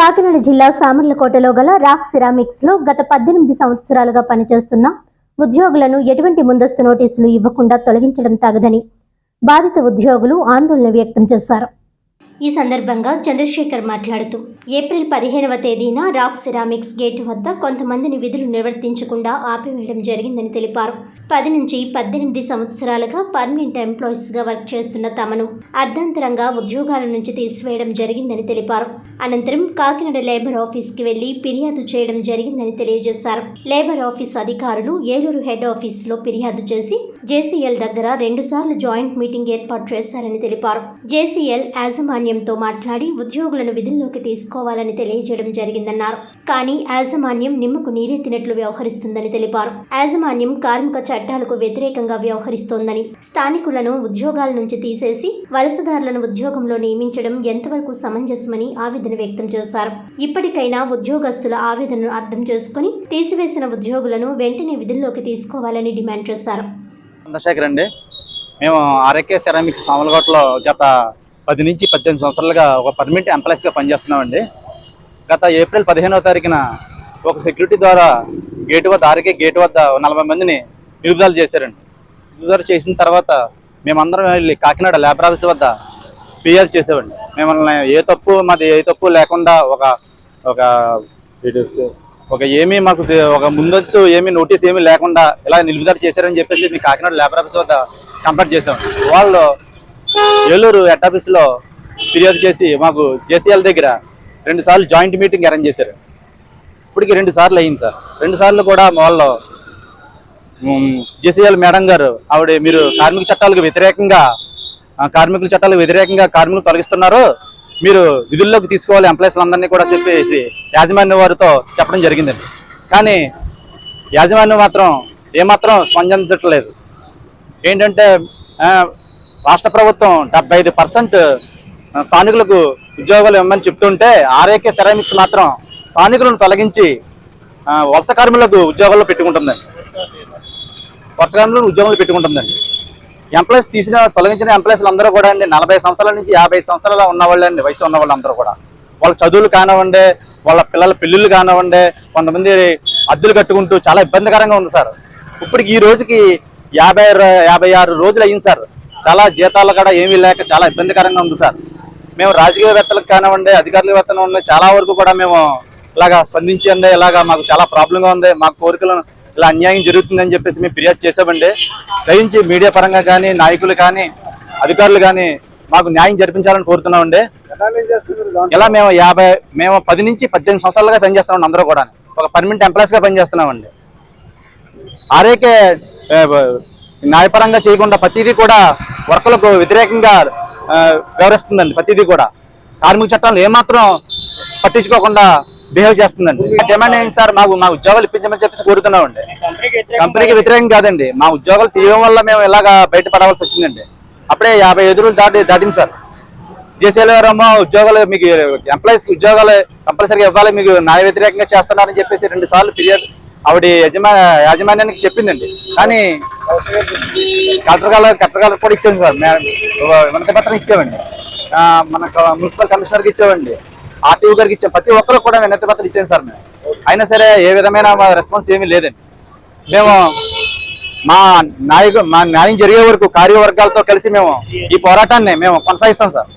కాకినాడ జిల్లా సామర్లకోటలో గల రాక్ సిరామిక్స్లో గత పద్దెనిమిది సంవత్సరాలుగా పనిచేస్తున్న ఉద్యోగులను ఎటువంటి ముందస్తు నోటీసులు ఇవ్వకుండా తొలగించడం తగదని బాధిత ఉద్యోగులు ఆందోళన వ్యక్తం చేశారు. ఈ సందర్భంగా చంద్రశేఖర్ మాట్లాడుతూ ఏప్రిల్ పదిహేనవ తేదీన రాక్ సిరామిక్స్ గేట్ వద్ద కొంతమందిని విధులు నిర్వర్తించకుండా ఆపివేయడం జరిగిందని తెలిపారు. పది నుంచి పద్దెనిమిది సంవత్సరాలుగా పర్మనెంట్ ఎంప్లాయీస్గా వర్క్ చేస్తున్న తమను అర్ధాంతరంగా ఉద్యోగాల నుంచి తీసివేయడం జరిగిందని తెలిపారు. అనంతరం కాకినాడ లేబర్ ఆఫీస్కి వెళ్ళి ఫిర్యాదు చేయడం జరిగిందని తెలియజేశారు. లేబర్ ఆఫీస్ అధికారులు ఏలూరు హెడ్ ఆఫీసులో ఫిర్యాదు చేసి జేసీఎల్ దగ్గర రెండుసార్లు జాయింట్ మీటింగ్ ఏర్పాటు చేశారని తెలిపారు. జేసీఎల్ యాజమాన్యంతో మాట్లాడి ఉద్యోగులను విధుల్లోకి తీసుకోవాలని తెలియజేయడం జరిగిందన్నారు. కానీ యాజమాన్యం నిమ్మకు నీరెత్తినట్లు వ్యవహరిస్తుందని తెలిపారు. యాజమాన్యం కార్మిక చట్టాలకు వ్యతిరేకంగా వ్యవహరిస్తోందని స్థానికులను ఉద్యోగాల నుంచి తీసేసి వలసదారులను ఉద్యోగంలో నియమించడం ఎంతవరకు సమంజసమని ఆవేదన వ్యక్తం చేశారు. ఇప్పటికైనా ఉద్యోగస్తుల ఆవేదనను అర్థం చేసుకుని తీసివేసిన ఉద్యోగులను వెంటనే విధుల్లోకి తీసుకోవాలని డిమాండ్ చేశారు. చంద్రశేఖర్ అండి. మేము ఆర్ఎకే సెరామిక్స్ సామలకోటలో గత పది నుంచి పద్దెనిమిది సంవత్సరాలుగా ఒక పర్మనెంట్ ఎంప్లాయీస్గా పనిచేస్తున్నామండి. గత ఏప్రిల్ పదిహేనవ తారీఖున ఒక సెక్యూరిటీ ద్వారా గేటు వద్ద ఆరికే గేటు వద్ద నలభై మందిని నిరుదాలు చేశారండి. నిరుదాలు చేసిన తర్వాత మేమందరం వెళ్ళి కాకినాడ లేబర్ ఆఫీస్ వద్ద ఫిర్యాదు చేసామండి మిమ్మల్ని ఏ తప్పు మాది ఏ తప్పు లేకుండా ఒక ఒక ఒక ఏమీ మాకు ఒక ముందొచ్చు ఏమీ నోటీస్ ఏమీ లేకుండా ఇలా నిలుపుదల చేశారని చెప్పేసి మీ కాకినాడ లేబర్ ఆఫీస్ వద్ద కంప్లైంట్ చేసాం వాళ్ళు ఏలూరు హెడ్ ఆఫీస్లో ఫిర్యాదు చేసి మాకు జేసీఎల్ దగ్గర రెండు సార్లు జాయింట్ మీటింగ్ అరేంజ్ చేశారు. ఇప్పటికి రెండు సార్లు అయింది సార్. రెండు సార్లు కూడా మా వాళ్ళు జేసీఎల్ మేడం గారు ఆవిడ మీరు కార్మిక చట్టాలకు వ్యతిరేకంగా కార్మికుల చట్టాలకు వ్యతిరేకంగా కార్మికులు తొలగిస్తున్నారు. మీరు విధుల్లోకి తీసుకోవాలి ఎంప్లాయీస్లందరినీ కూడా చెప్పేసి యాజమాన్య వారితో చెప్పడం జరిగిందండి. కానీ యాజమాన్యం మాత్రం ఏమాత్రం స్పందించట్లేదు. ఏంటంటే రాష్ట్ర ప్రభుత్వం డెబ్బై ఐదు పర్సెంట్ స్థానికులకు ఉద్యోగాలు ఇవ్వమని చెప్తుంటే ఆర్ఏకే సెరామిక్స్ మాత్రం స్థానికులను తొలగించి వలస కార్మికులకు ఉద్యోగాల్లో పెట్టుకుంటుందండి. వలస కార్మికులను ఉద్యోగాలు పెట్టుకుంటుందండి. ఎంప్లాయీస్ తీసిన తొలగించిన ఎంప్లాయీస్లు అందరూ కూడా అండి నలభై సంవత్సరాల నుంచి యాభై సంవత్సరాల ఉన్న వాళ్ళండి వయసు ఉన్న వాళ్ళందరూ కూడా. వాళ్ళ చదువులు కానివ్వండి వాళ్ళ పిల్లల పెళ్ళిళ్ళు కానివ్వండి కొంతమంది అద్దెలు కట్టుకుంటూ చాలా ఇబ్బందికరంగా ఉంది సార్. ఇప్పటికి ఈ రోజుకి యాభై యాభై ఆరు రోజులు అయింది సార్. చాలా జీతాలు కూడా ఏమీ లేక చాలా ఇబ్బందికరంగా ఉంది సార్. మేము రాజకీయవేత్తలకు కానివ్వండి అధికారుల వేత్తలు చాలా వరకు కూడా మేము ఇలాగా స్పందించండి ఇలాగా మాకు చాలా ప్రాబ్లంగా ఉంది మా కోరికలను ఇలా అన్యాయం జరుగుతుందని చెప్పేసి మేము ఫిర్యాదు చేసామండి. దయించి మీడియా పరంగా కానీ నాయకులు కానీ అధికారులు కానీ మాకు న్యాయం జరిపించాలని కోరుతున్నామండి. ఇలా మేము యాభై మేము పది నుంచి పద్దెనిమిది సంవత్సరాలుగా పనిచేస్తున్నాం అందరూ కూడా ఒక పర్మనెంట్ ఎంప్లాయీస్గా పనిచేస్తున్నామండి. ఆరేకే న్యాయపరంగా చేయకుండా ప్రతిదీ కూడా వర్కలకు వ్యతిరేకంగా వ్యవహరిస్తుందండి ప్రతిదీ కూడా. కార్మిక చట్టాలు ఏమాత్రం పట్టించుకోకుండా బిహేవ్ చేస్తుందండి. డిమాండ్ ఏంటి సార్? మాకు మా ఉద్యోగాలు ఇప్పించమని చెప్పేసి కోరుతున్నామండి. కంపెనీకి వ్యతిరేకం కాదండి. మా ఉద్యోగాలు తీయడం వల్ల మేము ఇలాగా బయటపడవలసి వచ్చిందండి. అప్పుడే యాభై ఐదు రోజులు దాటి దాటింది సార్. జేసీఎల్ గారు ఉద్యోగాలు మీకు ఎంప్లాయీస్కి ఉద్యోగాలు కంపల్సరీగా ఇవ్వాలి మీకు న్యాయ వ్యతిరేకంగా చేస్తున్నారని చెప్పేసి రెండు సార్లు ఫిర్యాదు ఆవిడ యజమా యాజమాన్యానికి చెప్పిందండి. కానీ కలెక్టర్ గారు కలెక్టర్ గారు కూడా ఇచ్చాము సార్ మే- వినతి పత్రం ఇచ్చామండి. మన మున్సిపల్ కమిషనర్కి ఇచ్చామండి. ఆర్టీఓ గారికి ఇచ్చాం. ప్రతి ఒక్కరు కూడా వినతి పత్రం ఇచ్చాం సార్ మేము. అయినా సరే ఏ విధమైన రెస్పాన్స్ ఏమీ లేదండి. మేము మా నాయకు మా న్యాయం జరిగే వరకు కార్యవర్గాలతో కలిసి మేము ఈ పోరాటాన్ని మేము కొనసాగిస్తాం సార్.